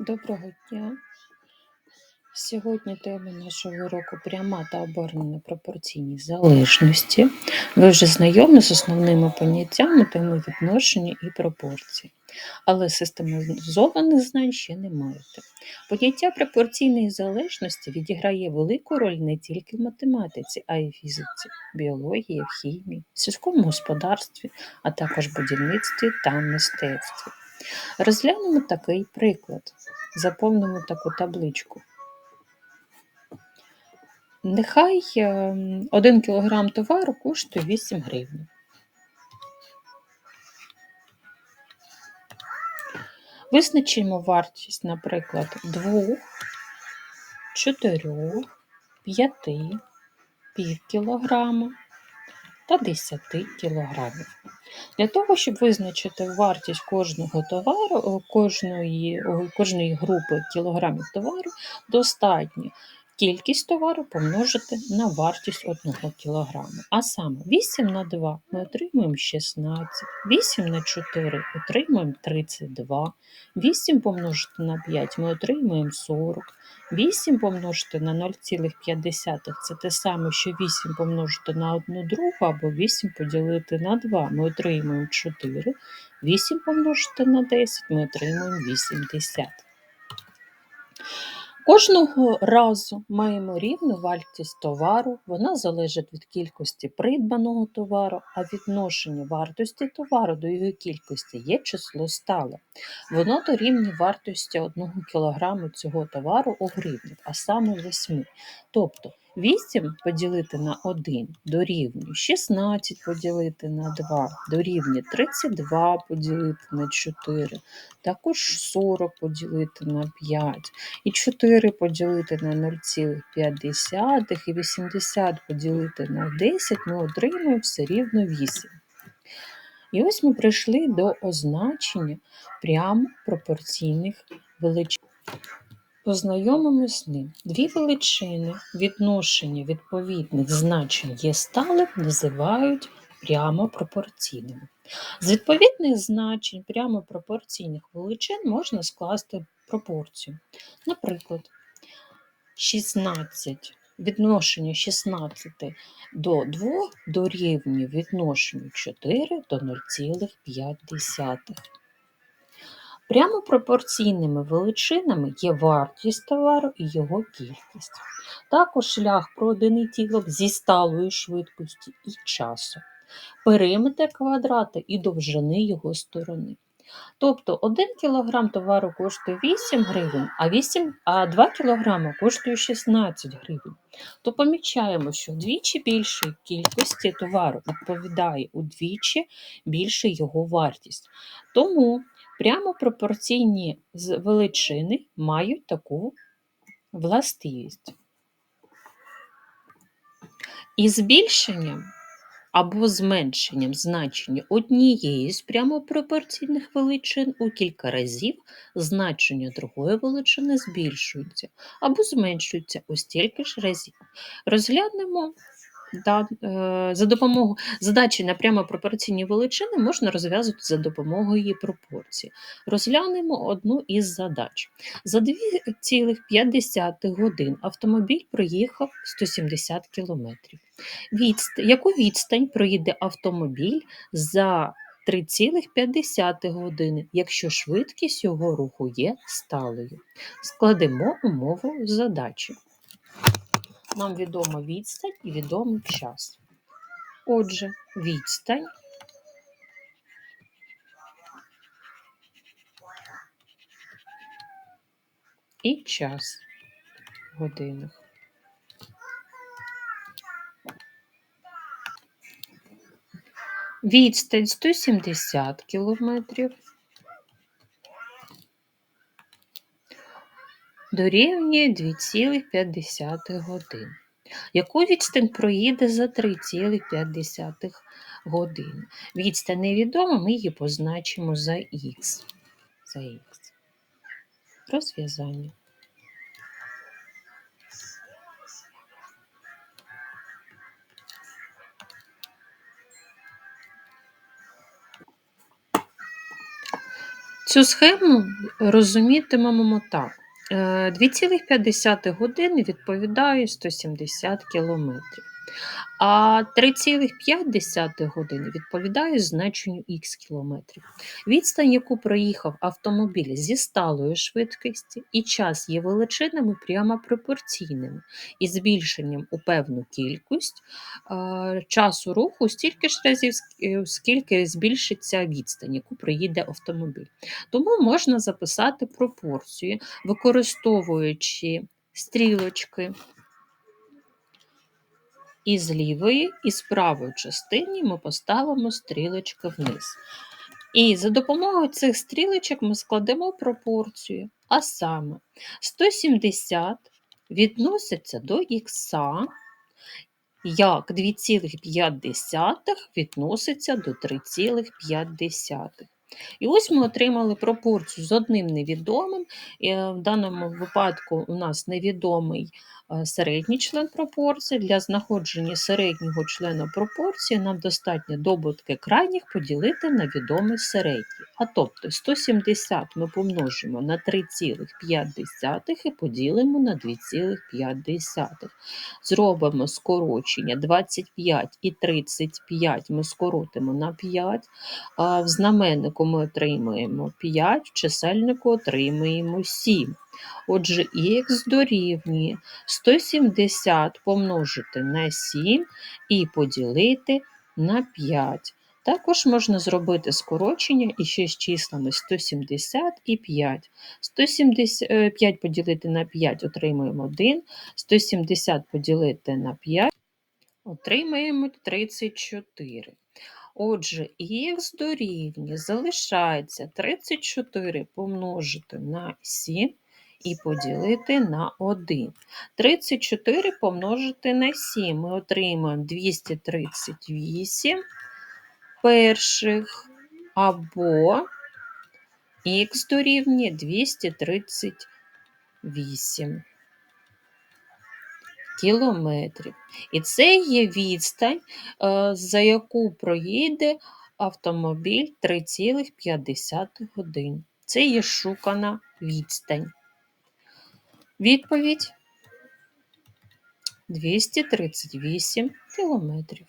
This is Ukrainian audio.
Доброго дня! Сьогодні тема нашого уроку пряма та обернена пропорційні залежності. Ви вже знайомі з основними поняттями теми відношення і пропорції, але систематизованих знань ще не маєте. Поняття пропорційної залежності відіграє велику роль не тільки в математиці, а й в фізиці, біології, хімії, сільському господарстві, а також будівництві та мистецтві. Розглянемо такий приклад. Заповнимо таку табличку. Нехай 1 кг товару коштує 8 гривень. Визначимо вартість, наприклад, 2, 4, 5, пів кілограма та 10 кілограмів. Для того, щоб визначити вартість кожного товару, кожної, кожної групи кілограмів товару, достатньо кількість товару помножити на вартість 1 кг. А саме 8 на 2 ми отримуємо 16, 8 на 4 отримуємо 32, 8 помножити на 5 ми отримуємо 40, 8 помножити на 0,5 це те саме, що 8 помножити на 1 другу або 8 поділити на 2 ми отримуємо 4, 8 помножити на 10 ми отримуємо 80. Кожного разу маємо рівну вартість товару, вона залежить від кількості придбаного товару, а відношення вартості товару до його кількості є число стале. Воно дорівнює вартості 1 кг цього товару у гривні, а саме 8. Тобто 8 поділити на 1 дорівнює 16 поділити на 2 дорівнює 32 поділити на 4, також 40 поділити на 5, і 4 поділити на 0,5 і 80 поділити на 10 ми отримуємо все рівно 8. І ось ми прийшли до означення прямо пропорційних величин. Познайомимось з ним. Дві величини відношення відповідних значень є сталим, називають прямо пропорційними. З відповідних значень прямо пропорційних величин можна скласти пропорцію. Наприклад, 16 відношення 16 до 2 дорівнює відношенню 4 до 0,5. Прямо пропорційними величинами є вартість товару і його кількість. Також шлях пройдений тілом зі сталою швидкістю і часу, периметр квадрата і довжини його сторони. Тобто 1 кг товару коштує 8 гривень, а 8, а 2 кг коштує 16 гривень. То помічаємо, що вдвічі більшої кількості товару відповідає удвічі більше його вартість. Тому прямо пропорційні величини мають таку властивість. І збільшенням або зменшенням значення однієї з прямопропорційних величин у кілька разів значення другої величини збільшується або зменшується у стільки ж разів. Розглянемо да, е, за допомогою задачі на прямопропорційні величини можна розв'язувати за допомогою пропорції. Розглянемо одну із задач. За 2,5 годин автомобіль проїхав 170 км. Відст... Яку відстань проїде автомобіль за 3,5 години, якщо швидкість його руху є сталою? Складемо умову задачі. Нам відома відстань і відомий час. Отже, відстань і час в годинах. Відстань 170 кілометрів. Дорівнює 2,5 годин. Яку відстань проїде за 3,5 години? Відстань невідома, ми її позначимо за х. За х. Розв'язання. Цю схему розумітимемо так. Е, 2,5 години відповідає 170 км, а 3,5 години відповідає значенню х кілометрів. Відстань, яку проїхав автомобіль зі сталою швидкістю, і час є величинами прямо пропорційними, і збільшенням у певну кількість е, часу руху стільки ж разів, е, скільки збільшиться відстань, яку проїде автомобіль. Тому можна записати пропорцію, використовуючи стрілочки. І з лівої, і з правої частини ми поставимо стрілочки вниз. І за допомогою цих стрілочок ми складемо пропорцію. А саме 170 відноситься до х, як 2,5 відноситься до 3,5. І ось ми отримали пропорцію з одним невідомим. Е, В даному випадку у нас невідомий е, середній член пропорції. Для знаходження середнього члена пропорції нам достатньо добутки крайніх поділити на відомий середній. А тобто 170 ми помножимо на 3,5 і поділимо на 2,5. Зробимо скорочення 25 і 35 ми скоротимо на 5. В знаменнику ми отримуємо 5, в чисельнику отримуємо 7. Отже, х дорівнює 170 помножити на 7 і поділити на 5. Також можна зробити скорочення іще з числами 170 і 5. 175 поділити на 5 отримуємо 1, 170 поділити на 5 отримаємо 34. Отже, х дорівнює залишається 34 помножити на 7 і поділити на 1. 34 помножити на 7 ми отримаємо 238 перших або х дорівнює 238 кілометрів. І це є відстань, е, за яку проїде автомобіль 3,5 годин. Це є шукана відстань. Відповідь 238 кілометрів.